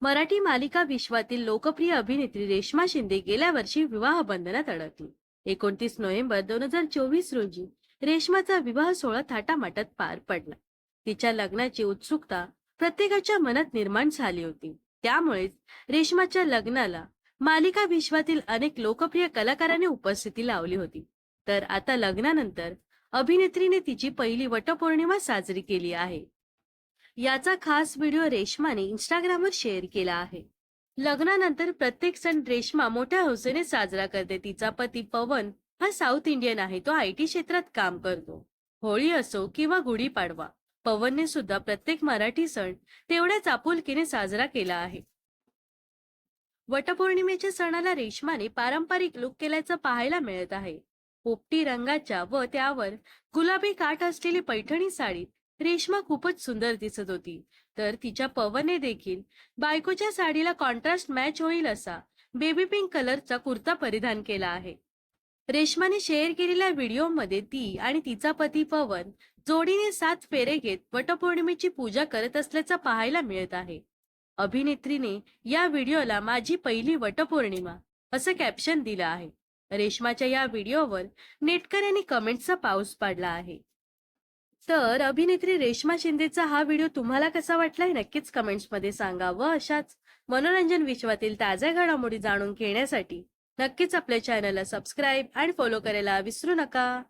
मराठी मालिका विश्वातील लोकप्रिय अभिनेत्री रेश्मा शिंदे गेल्या वर्षी विवाह बंधनात अडकली. एकोणतीस नोव्हेंबर दोन हजार चोवीस रोजी रेश्माचा विवाह सोहळा थाटामाटात पार पडला. तिच्या लग्नाची उत्सुकता प्रत्येकाच्या मनात निर्माण झाली होती. त्यामुळेच रेश्माच्या लग्नाला मालिका विश्वातील अनेक लोकप्रिय कलाकारांनी उपस्थिती लावली होती. तर आता लग्नानंतर अभिनेत्रीने तिची पहिली वटपौर्णिमा साजरी केली आहे. याचा खास व्हिडिओ रेश्माने इंस्टाग्रामवर शेअर केला आहे. लग्नानंतर प्रत्येक सण रेश्मा मोठ्या हौसेने साजरा करते. तिचा पती पवन हा साऊथ इंडियन आहे. तो आय टी क्षेत्रात काम करतो. होळी असो किंवा गुढीपाडवा पवनने सुद्धा प्रत्येक मराठी सण तेवढ्याच आपुलकीने साजरा केला आहे. वटपौर्णिमेच्या सणाला रेश्माने पारंपरिक लुक केल्याचं पाहायला मिळत आहे. पोपटी रंगाच्या व त्यावर गुलाबी काठ असलेली पैठणी साडीत रेश्मा खूपच सुंदर दिसत होती. तर तिच्या पवनने देखील. बायकोच्या साडीला कॉन्ट्रास्ट मॅच होईल असा. बेबी पिंक कलरचा कुर्ता परिधान केला आहे. रेश्माने शेअर केलेल्या व्हिडिओमध्ये ती आणि तिचा पती पवन जोडीने सात फेरे घेत वटपौर्णिमेची पूजा करत असल्याचं पाहायला मिळत आहे. अभिनेत्रीने या व्हिडिओला माझी पहिली वटपौर्णिमा असं कॅप्शन दिलं आहे. रेश्माच्या या व्हिडिओवर नेटकऱ्यांनी कमेंटचा पाऊस पाडला आहे. तर अभिनेत्री रेश्मा शिंदेचा हा व्हिडिओ तुम्हाला कसा वाटलाय नक्कीच कमेंट्समध्ये सांगा व अशाच मनोरंजन विश्वातील ताज्या घडामोडी जाणून घेण्यासाठी नक्कीच आपल्या चॅनलला सबस्क्राईब आणि फॉलो करायला विसरू नका.